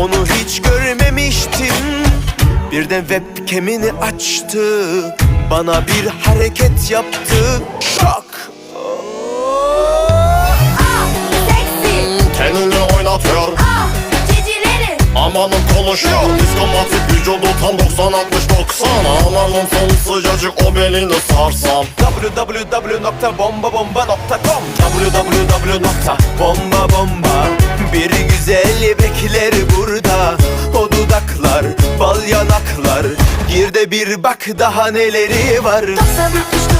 Onu hiç görmemiştim. Birden webcam'ini açtı. Bana bir hareket yaptı. Şok Ah seksi Tenini oynatıyor. Ah Amanın konuşuyor. Diskomatik vücudu tam 90-60-90 Amanın sonu sıcacık o belini sarsam. Www.bombabomba.com www.bombabomba de bir bak daha neleri var. 90